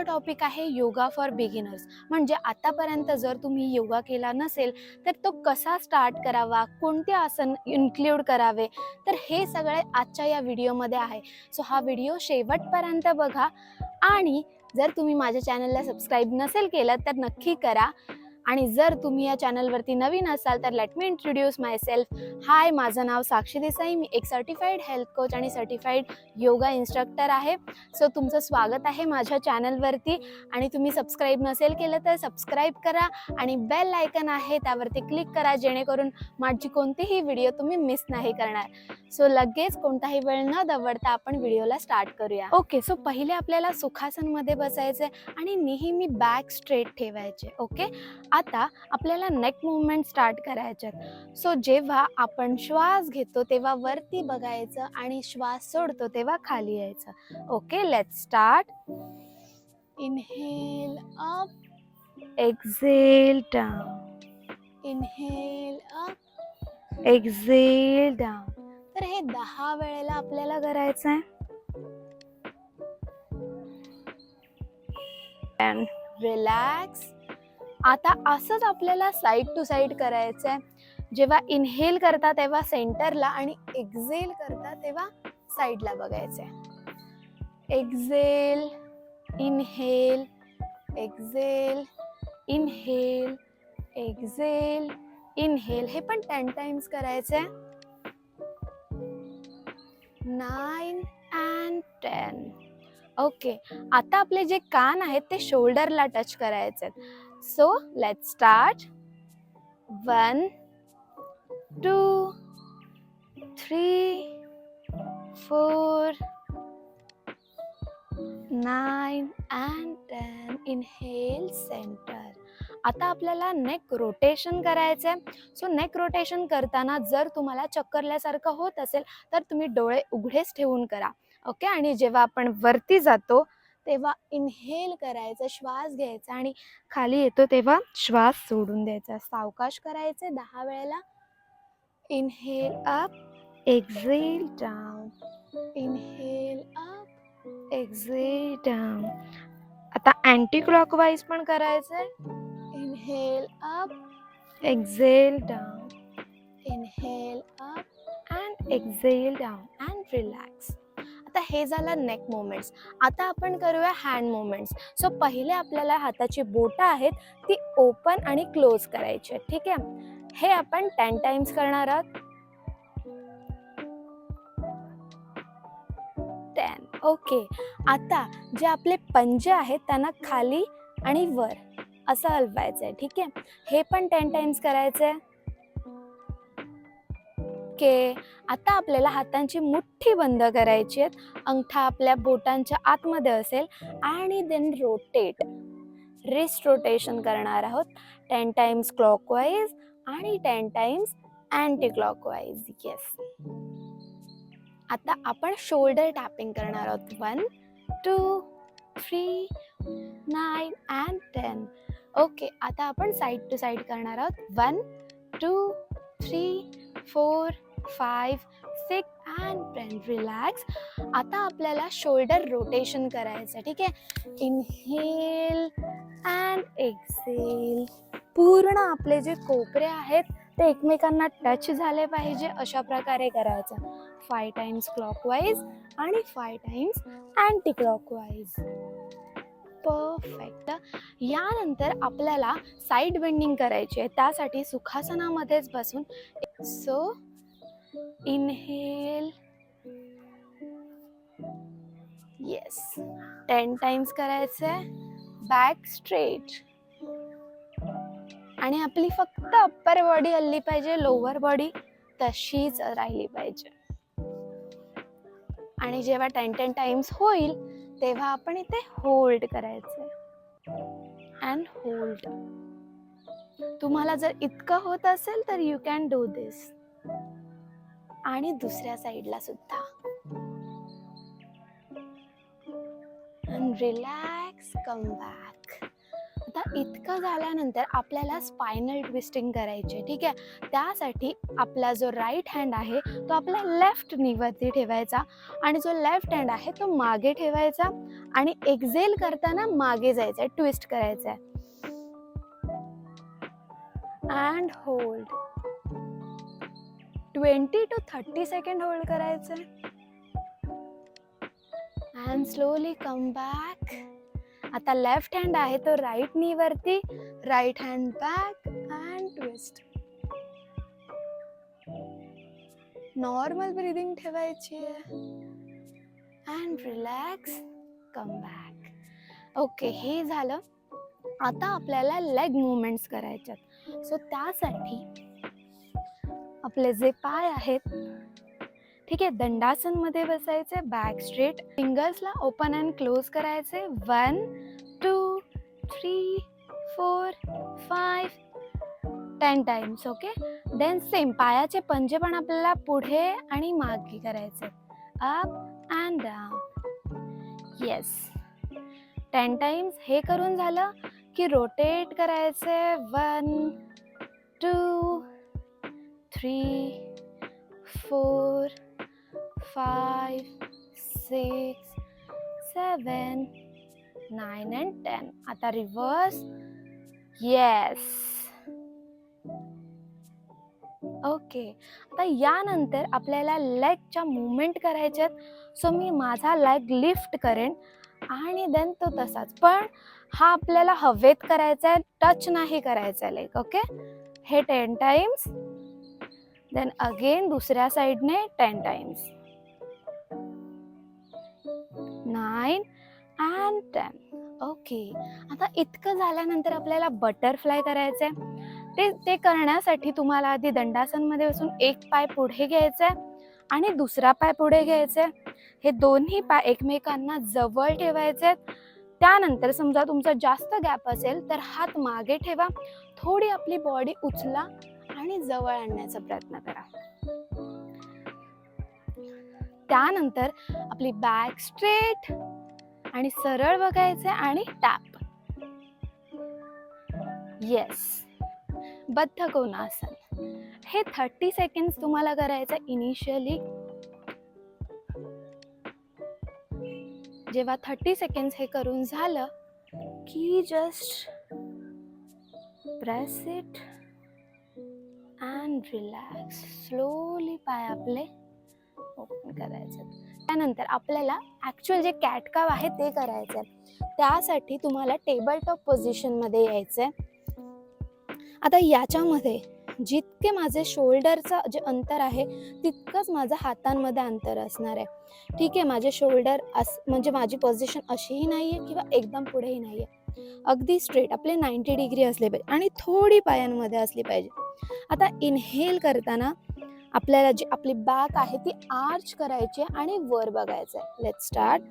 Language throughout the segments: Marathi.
आजचा टॉपिक आहे योगा फॉर बिगिनर्स म्हणजे आतापर्यंत जर तुम्ही योगा केला नसेल तर तो कसा स्टार्ट करावा? कोणते आसन इन्क्ल्यूड करावे? तर हे सगळे आजच्या या व्हिडिओमध्ये आहे. सो हा व्हिडिओ शेवटपर्यंत बघा. आणि जर तुम्ही माझ्या चॅनलला सबस्क्राईब नसेल केलं तर नक्की करा. आणि जर तुम्ही या चॅनलवरती नवीन असाल तर let me introduce myself hi माझं नाव साक्षी देसाई. मी एक सर्टिफाईड हेल्थ कोच आणि सर्टिफाईड योगा इन्स्ट्रक्टर आहे. सो तुमचं स्वागत आहे माझ्या चॅनलवरती. आणि तुम्ही सबस्क्राईब नसेल केलं तर सबस्क्राईब करा. आणि बेल आयकन आहे त्यावरती क्लिक करा जेणेकरून माझी कोणतीही व्हिडिओ तुम्ही मिस नाही करणार. सो लगेच कोणताही वेळ न दवडता आपण व्हिडिओला स्टार्ट करूया. ओके सो पहिले आपल्याला सुखासनमध्ये बसायचं आहे आणि नेहमी बॅक स्ट्रेट ठेवायचे ओके आता आपल्याला नेक मुवमेंट स्टार्ट करायच्यात सो जेव्हा आपण श्वास घेतो तेव्हा वरती बघायचं आणि श्वास सोडतो तेव्हा खाली यायचं. Okay let start inhale up exhale down inhale up exhale down तर हे दहा वेळेला आपल्याला करायचं आहे. रिलॅक्स आता असंच आपल्याला साईड टू साईड करायचं आहे जेव्हा इनहेल करता तेव्हा सेंटरला आणि एक्झेल करता तेव्हा साईडला बघायचं आहे exhale inhale exhale inhale exhale inhale हे पण टेन टाइम्स करायचं आहे नाईन अँड टेन ओके आता आपले जे कान आहेत ते शोल्डरला टच करायचे आहेत so let start. One two three four nine and ten. Inhale centre आता आपल्याला नेक रोटेशन करायचं आहे सो नेक रोटेशन करताना जर तुम्हाला चक्करल्यासारखं होत असेल तर तुम्ही डोळे उघडेच ठेवून करा ओके आणि जेव्हा आपण वरती जातो तेव्हा इनहेल करायचं श्वास घ्यायचा आणि खाली येतो तेव्हा श्वास सोडून द्यायचा. सावकाश करायचे दहा वेळेला. Inhale up exhale down inhale up exhale down आता अँटी क्लॉकवाईज पण करायचंय inhale up exhale down inhale up and exhale down and relax आता हे झालं नेक मुवमेंट्स आता आपण करूया हँड मुवमेंट्स सो पहिले आपल्याला हाताची बोटं आहेत ती ओपन आणि क्लोज करायची आहेत. ठीक आहे? हे आपण टेन टाइम्स करणार आहोत. टेन ओके आता जे आपले पंजे आहेत त्यांना खाली आणि वर असं हलवायचं आहे ठीक आहे? हे पण टेन टाइम्स करायचं आहे ओके. आता आपल्याला हातांची मुठ्ठी बंद करायची आहेत. अंगठा आपल्या बोटांच्या आतमध्ये असेल आणि देन रोटेट रिस्ट रोटेशन करणार आहोत. टेन टाइम्स क्लॉकवाईज आणि ten times anti clockwise yes आता आपण शोल्डर टॅपिंग करणार आहोत. One two three nine and ten okay आता आपण साईड टू साईड करणार आहोत. One two three four five six and ten relax आता आपल्याला शोल्डर रोटेशन करायचं ठीक आहे? इनहेल अँड एक्सेल पूर्ण आपले जे कोपरे आहेत ते एकमेकांना टच झाले पाहिजे अशा प्रकारे करायचं. फाय टाइम्स क्लॉकवाईज आणि five times anti clockwise perfect यानंतर आपल्याला साईड बेंडिंग करायची आहे त्यासाठी सुखासनामध्येच बसून. So inhale yes ten times करायचं आहे बॅक स्ट्रेट आणि आपली फक्त अप्पर बॉडी हल्ली पाहिजे लोअर बॉडी तशीच राहिली पाहिजे. आणि जेव्हा टेन टेन टाइम्स होईल तेव्हा आपण इथे होल्ड करायचं अँड होल्ड तुम्हाला जर इतकं होत असेल तर यू कॅन डू दिस आणि दुसऱ्या साईडला सुद्धा. रिलॅक्स कम बॅक आता इतकं झाल्यानंतर आपल्याला स्पायनल ट्विस्टिंग करायचे ठीक आहे? त्यासाठी आपला जो राईट हँड आहे तो आपला लेफ्ट नीवरती ठेवायचा आणि जो लेफ्ट हँड आहे तो मागे ठेवायचा आणि एक्झेल करताना मागे जायचं आहे ट्विस्ट करायचं आहे and hold twenty to thirty second hold करायचं. अँड स्लोली कम बॅक आता लेफ्ट हँड आहे तो right नीवरती right hand back and twist normal breathing ठेवायची आहे. And relax come back okay हे झालं. आता आपल्याला लेग मुवमेंट्स करायच्यात. सो त्यासाठी आपले जे पाय आहेत. ठीक आहे दंडासनमध्ये बसायचे बॅक स्ट्रेट फिंगर्सला ओपन अँड क्लोज करायचे. One two three four five ten times okay then same पायाचे पंजे पण आपल्याला पुढे आणि मागे करायचे. Up and down yes ten times हे करून झालं की रोटेट करायचे. One two three four five six seven nine and ten आता reverse. येस ओके आता यानंतर आपल्याला लेगच्या मुवमेंट करायच्यात सो मी माझा लेग लिफ्ट करेन आणि देन तो तसाच. पण हा आपल्याला हवेत करायचा आहे टच नाही करायचा आहे लेग ओके हे टेन टाइम्स देन अगेन दुसऱ्या साईडने ten times nine and ten okay आता इतकं झाल्यानंतर आपल्याला बटरफ्लाय करायचं आहे ते ते करण्यासाठी तुम्हाला आधी दंडासनमध्ये बसून एक पाय पुढे घ्यायचा आहे आणि दुसरा पाय पुढे घ्यायचा आहे हे दोन्ही पाय एकमेकांना जवळ ठेवायचे आहेत त्यानंतर समजा तुमचा जास्त गॅप असेल तर हात मागे ठेवा. थोडी आपली बॉडी उचला. आणि जवळ आणण्याचा प्रयत्न करा. त्यानंतर आपली बॅक स्ट्रेट आणि सरळ बघायचे आणि टॅप. येस बद्ध कोणासन. हे थर्टी सेकंड्स तुम्हाला करायचं इनिशियली जेव्हा थर्टी सेकंड्स हे करून झालं की just press it and relax slowly पाय आपले ओपन करायचे. त्यानंतर आपल्याला ॲक्च्युअल जे कॅटकाव आहे ते करायचं आहे त्यासाठी तुम्हाला टेबल टॉप पोझिशनमध्ये यायचं आहे आता याच्यामध्ये जितके माझे शोल्डरचं जे अंतर आहे तितकंच माझं हातांमध्ये अंतर असणार आहे. ठीक आहे माझे शोल्डर अस म्हणजे माझी पोझिशन अशीही नाही आहे किंवा एकदम पुढेही नाही आहे अगदी स्ट्रेट आपले नाईंटी डिग्री असले पाहिजे आणि थोडी पायांमध्ये असली पाहिजे. आता इनहेल करताना आपल्याला जी आपली बॅक आहे ती आर्च करायची आहे आणि वर बघायचं आहे. लेट स्टार्ट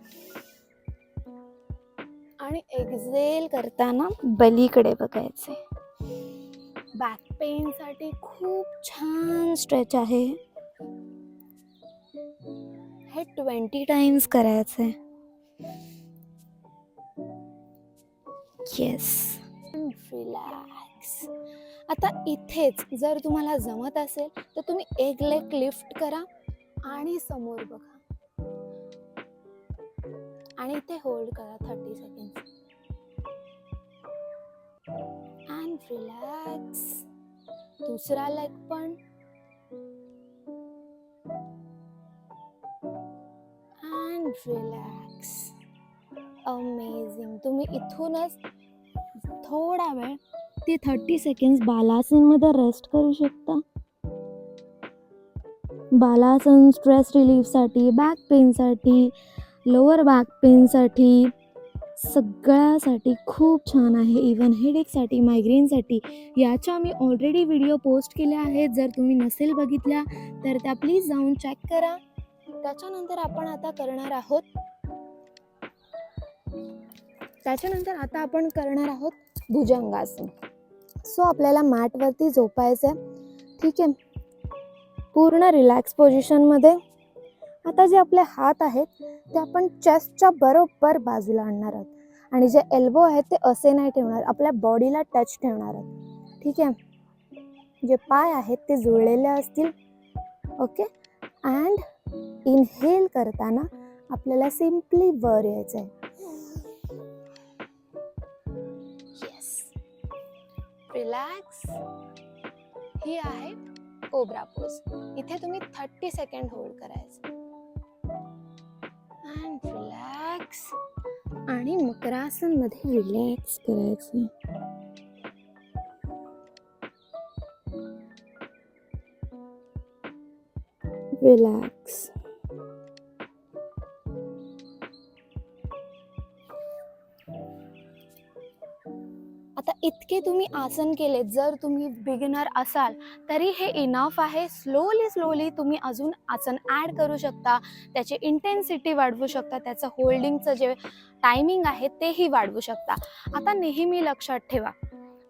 आणि एक्झेल करताना बलीकडे बघायचे बॅक पेनसाठी खूप छान स्ट्रेच आहे. हे ट्वेंटी टाइम्स करायचं आहे येस रिलॅक्स आता इथेच जर तुम्हाला जमत असेल तर तुम्ही एक लेग लिफ्ट करा आणि समोर बघा. आणि इथे होल्ड करा थर्टी सेकंड अँड रिलॅक्स दुसरा लेग पण. अँड रिलॅक्स अमेझिंग तुम्ही इथूनच थोडा वेळ ते थर्टी सेकंड्स बालासनमध्ये रेस्ट करू शकता. बालासन स्ट्रेस रिलीफसाठी बॅक पेनसाठी लोअर बॅक पेनसाठी सगळ्यासाठी खूप छान आहे. इवन हेडेकसाठी मायग्रेनसाठी याच्या मी ऑलरेडी व्हिडिओ पोस्ट केल्या आहेत. जर तुम्ही नसेल बघितल्या तर त्या प्लीज जाऊन चेक करा. त्याच्यानंतर आपण आता करणार आहोत. त्याच्यानंतर आता आपण करणार आहोत भुजंगासन. सो आपल्याला मॅटवरती झोपायचं आहे ठीक आहे. पूर्ण रिलॅक्स पोझिशनमध्ये आता जे आपले हात आहेत ते आपण चेस्टच्या बरोबर बाजूला आणणार आहोत. आणि जे एल्बो आहेत ते असे नाही ठेवणार. आपल्या बॉडीला टच ठेवणार आहोत. ठीक आहे. जे पाय आहेत ते जुळलेले असतील. ओके अँड इनहेल करताना आपल्याला सिम्पली वर यायचं आहे रिलॅक्स ही आहे कोब्रा पोज इथे तुम्ही थर्टी सेकंड होल्ड करायचं. अँड रिलॅक्स आणि मकरासनमध्ये रिलॅक्स करायचं. रिलॅक्स आता इतके तुम्ही आसन केले जर तुम्ही बिगिनर असाल तरी हे इनफ आहे. स्लोली स्लोली तुम्ही अजून आसन ॲड करू शकता. त्याची इंटेन्सिटी वाढवू शकता. त्याचं होल्डिंगचं जे टायमिंग आहे तेही वाढवू शकता. आता नेहमी लक्षात ठेवा.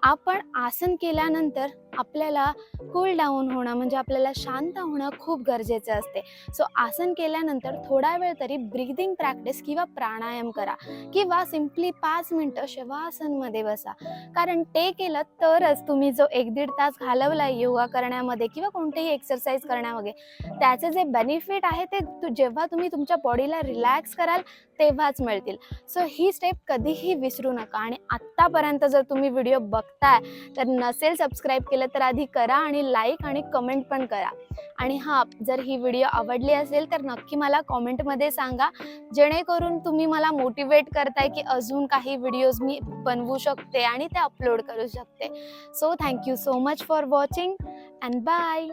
आपण आसन केल्यानंतर आपल्याला कूल डाऊन होणं म्हणजे आपल्याला शांत होणं खूप गरजेचं असते. सो आसन केल्यानंतर थोडा वेळ तरी ब्रीदिंग प्रॅक्टिस किंवा प्राणायाम करा. किंवा सिम्पली पाच मिनटं शवासनमध्ये बसा. कारण ते केलं तरच तुम्ही जो एक दीड तास घालवला योगा करण्यामध्ये किंवा कोणतेही एक्सरसाइज करण्यामध्ये त्याचे जे बेनिफिट आहे ते जेव्हा तुम्ही तुमच्या बॉडीला रिलॅक्स कराल तेव्हाच मिळतील. सो ही स्टेप कधीही विसरू नका. आणि आत्तापर्यंत जर तुम्ही व्हिडिओ बघताय तर नसेल सबस्क्राईब केलं तर आधी करा आणि लाईक आणि कमेंट पण करा. आणि हां जर ही व्हिडिओ आवडली असेल तर नक्की मला कॉमेंटमध्ये सांगा. जेणेकरून तुम्ही मला मोटिवेट करताय की अजून काही व्हिडिओज मी बनवू शकते आणि ते अपलोड करू शकते. So thank you so much for watching and bye